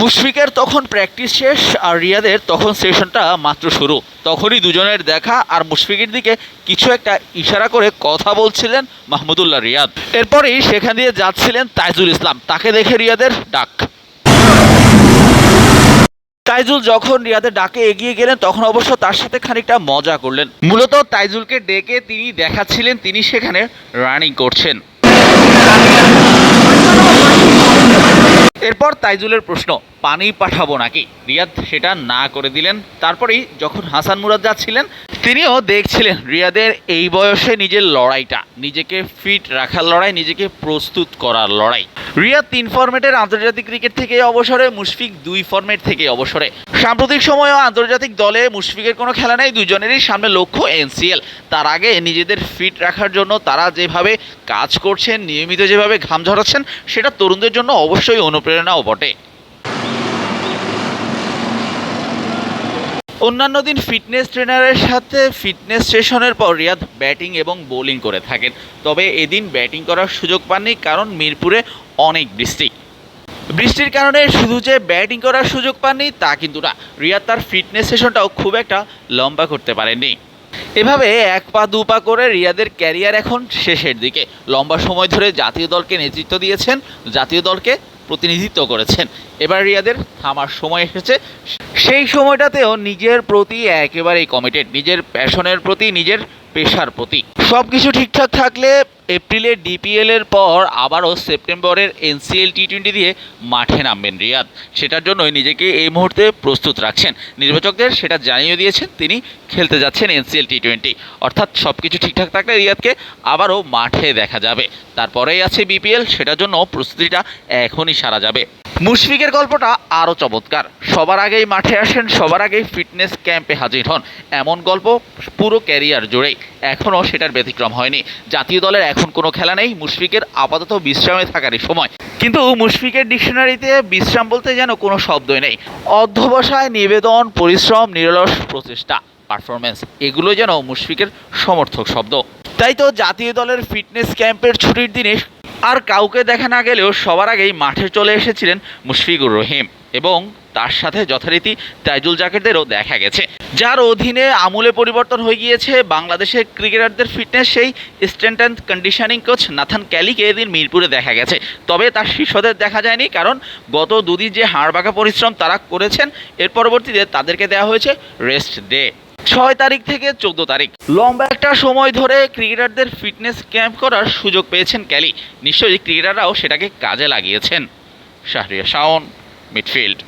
মুশফিকের তখন প্র্যাকটিস শেষ আর রিয়াদের তখন সেশনটা মাত্র শুরু। তখনই দুজনের দেখা আর মুশফিকের দিকে কিছু একটা ইশারা করে কথা বলছিলেন মাহমুদুল্লাহ রিয়াদ। এরপরেই সেখান দিয়ে যাচ্ছিলেন তাইজুল ইসলাম। তাকে দেখে রিয়াদের ডাক। তাইজুল যখন রিয়াদের ডাকে এগিয়ে গেলেন, তখন অবশ্য তার সাথে খানিকটা মজা করলেন। মূলত তাইজুলকে ডেকে তিনি দেখাচ্ছিলেন, তিনি সেখানে রানিং করছেন। এরপর তাইজুলের প্রশ্ন, পানি পাঠাবো নাকি? রিয়াদ সেটা না করে দিলেন। তারপরেই যখন হাসান মুরাদ যাচ্ছিলেন, তিনিও দেখছিলেন রিয়াদের এই বয়সে নিজের লড়াইটা, নিজেকে ফিট রাখার লড়াই, নিজেকে প্রস্তুত করার লড়াই। রিয়াদ তিন ফরম্যাটের আন্তর্জাতিক ক্রিকেট থেকে অবসরে, মুশফিক দুই ফরম্যাট থেকে অবসরে। সাম্প্রতিক সময়েও আন্তর্জাতিক দলে মুশফিকের কোনো খেলা নেই, দুজনেরই সামনে লক্ষ্য এনসিএল। তার আগে নিজেদের ফিট রাখার জন্য তারা যেভাবে কাজ করছেন, নিয়মিত যেভাবে ঘাম ঝরাচ্ছেন, সেটা তরুণদের জন্য অবশ্যই অনুপ্রেরণাও বটে। অন্যান্য দিন ফিটনেস ট্রেনারের সাথে ফিটনেস সেশনের পর রিয়াদ ব্যাটিং এবং বোলিং করে থাকেন। তবে এদিন ব্যাটিং করার সুযোগ পাননি কারণ মিরপুরে অনেক বৃষ্টি। বৃষ্টির কারণে শুধু যে ব্যাটিং করার সুযোগ পাননি তা কিন্তু না। রিয়াদ তার ফিটনেস সেশনটাও খুব একটা লম্বা করতে পারেননি। এভাবে এক পা দু পা করে রিয়াদের ক্যারিয়ার এখন শেষের দিকে। লম্বা সময় ধরে জাতীয় দলকে নেতৃত্ব দিয়েছেন, জাতীয় দলকে প্রতিনিধিত্ব করেছেন। এবার রিয়াদের থামার সময় এসেছে। সেই সময়টাতেও নিজের প্রতি একেবারেই কমিটেড নিজের প্যাশনের প্রতি, নিজের পেশার প্রতি। সব কিছু ঠিকঠাক থাকলে এপ্রিলের ডিপিএল এর পর আবারও সেপ্টেম্বরের এনসিএল টি টোয়েন্টি দিয়ে মাঠে নামবেন রিয়াদ। সেটার জন্যই নিজেকে এই মুহূর্তে প্রস্তুত রাখছেন। নির্বাচকদের সেটা জানিয়ে দিয়েছেন, তিনি খেলতে যাচ্ছেন এনসিএল টি টোয়েন্টি অর্থাৎ সব কিছু ঠিকঠাক থাকলে রিয়াদকে আবারও মাঠে দেখা যাবে। তারপরেই আছে বিপিএল সেটার জন্য প্রস্তুতিটা এখনই সারা যাবে। মুশফিকের গল্পটা আরও চমৎকার। সবার আগেই মাঠে আসেন, সবার আগেই ফিটনেস ক্যাম্পে হাজির হন। এমন গল্প পুরো ক্যারিয়ার জুড়েই। এখনও সেটার ব্যতিক্রম হয়নি। জাতীয় দলের এখন কোনো খেলা নেই, মুশফিকের আপাতত বিশ্রামে থাকারই সময়। কিন্তু মুশফিকের ডিকশনারিতে বিশ্রাম বলতে যেন কোনো শব্দই নেই। অধ্যবসায়, নিবেদন, পরিশ্রম, নিরলস প্রচেষ্টা পারফরমেন্স এগুলো যেন মুশফিকের সমর্থক শব্দ। তাই তো জাতীয় দলের ফিটনেস ক্যাম্পের ছুটির দিনে আর কাউকে দেখা না গেলেও সবার আগেই মাঠে চলে এসেছিলেন মুশফিকুর রহিম এবং তার সাথে যথারীতি তাইজুল জাকেরদেরও দেখা গেছে। যার অধীনে আমূলে পরিবর্তন হয়ে গিয়েছে বাংলাদেশের ক্রিকেটারদের ফিটনেস, সেই strength and conditioning coach Nathan ক্যালিকে এদিন মিরপুরে দেখা গেছে। তবে তার শিষ্যদের দেখা যায়নি কারণ গত দুদিন যে হাড়বাঁকা পরিশ্রম তারা করেছেন, এর পরবর্তীতে তাদেরকে দেওয়া হয়েছে রেস্ট ডে ছয় তারিখ থেকে চোদ্দ তারিখ। লম্বা একটা সময় ধরে ক্রিকেটারদের ফিটনেস ক্যাম্প করার সুযোগ পেয়েছেন ক্যালি। নিশ্চয়ই ক্রিকেটাররাও সেটাকে কাজে লাগিয়েছেন। শাহরিয়া শাওন, মিডফিল্ড।